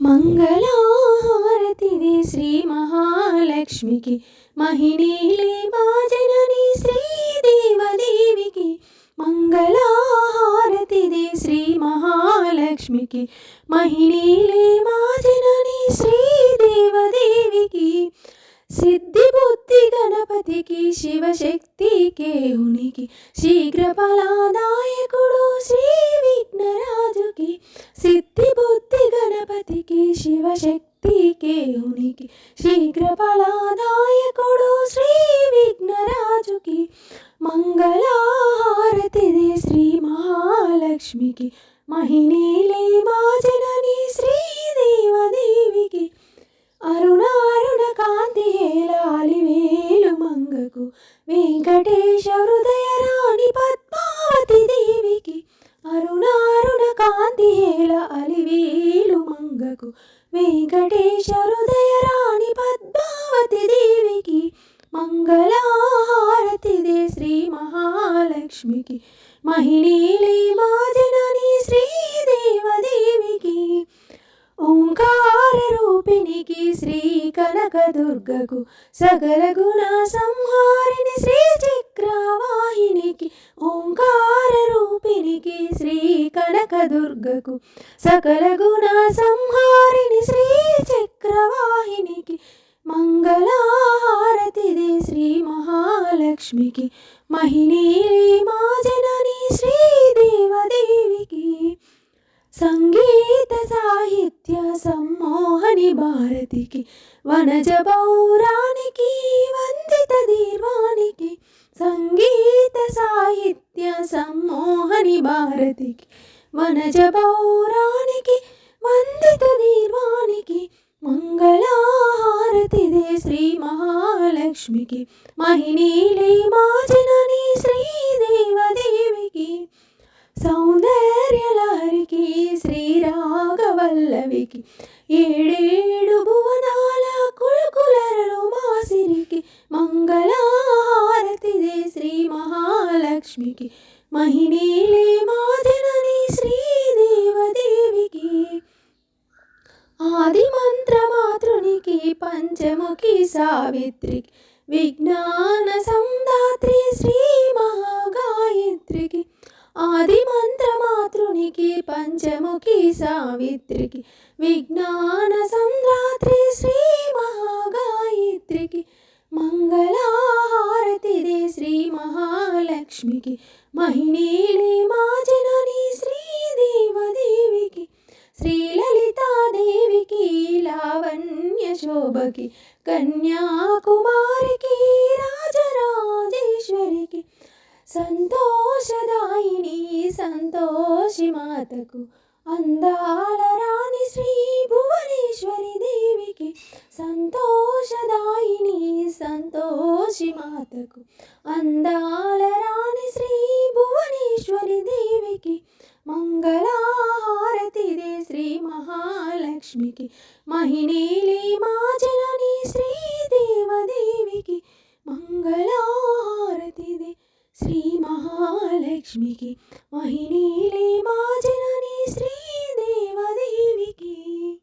మంగళహారతిది శ్రీ మహాలక్ష్మికి మహిళీలి మా జనని శ్రీదేవదేవికి మంగళహారతిది శ్రీ మహాలక్ష్మికి మహిళీలి మా జనని శ్రీదేవదేవికి సిద్ధి బుద్ధి గణపతికి శివశక్తి కేవునికి శీఘ్ర ఫలాదాయకుడు శ్రీ విఘ్నరాజుకి. శివశక్తి కేవునికి శీఘ్ర ఫలాదాయకుడు శ్రీ విఘ్నరాజుకి మంగళహారతిది శ్రీ మహాలక్ష్మికి మహిళీలే మా జనని శ్రీదేవదేవికి అరుణారుణ కాంతి హేలాలి వేలు మంగకు. వెంకటేశ హృదయ రాణి పద్మావతి దేవికి. అరుణారుణ కాంతి హేల అలివేలు మంగకు వెంకటేశ హృదయ రాణి పద్మావతి దేవికి మంగళహారతిదే శ్రీ మహాలక్ష్మికి మహిళీలే మా జనని శ్రీదేవదేవికి ఓంకార రూపిణికి శ్రీ కనకదుర్గకు సకల గుణ సంహారిణి శ్రీ చక్రవాహినికి ఓంకార రూపిణికి శ్రీ కనకదుర్గకు సకల గుణ సంహారిణి శ్రీ చక్రవాహినికి మంగళహారతిదే శ్రీ మహాలక్ష్మికి మహిళీ మా జనని శ్రీదేవదేవికి సంగీ నిత్య సమ్మోహని భారతికి వనజ పౌరానికి వందిత దీర్వానికి సంగీత సాహిత్య సమ్మోహని భారతికి వనజ పౌరానికి వందిత దీర్వానికి మంగళహారతిదే శ్రీ మహాలక్ష్మికి మహిళీలే వల్లవికి. ఏడేడు భువనాల కులకులరలు మాసిరికి మంగళారతిదే శ్రీ మహాలక్ష్మికి. మహిళీలే మా జనని శ్రీదేవదేవికి ఆది మంత్రమాతృనికి పంచముఖి సావిత్రికి. విజ్ఞాన సందాత్రి శ్రీ మహాగాయత్రికి. ఆది మంత్రమాతృనికి పంచముఖి సావిత్రికి విజ్ఞాన సంధాత్రి శ్రీ మహాగాయత్రికి మంగళహారతిదే శ్రీ మహాలక్ష్మికి మహిళీలే మా జనని శ్రీదేవదేవికి శ్రీలలితాదేవికి లావణ్య శోభకి కన్యాకుమారికి రాజరాజేశ్వరికి సంతోషదాయిని సంతోషి మాతకు అందాల రాణి శ్రీ భువనేశ్వరి దేవికి సంతోషదాయిని సంతోషి మాతకు అందాల రాణి శ్రీ భువనేశ్వరి దేవికి మంగళహారతిదే శ్రీ మహాలక్ష్మికి మహిళీలే महालक्ष्मी की मोहिनी श्री देव देवी की।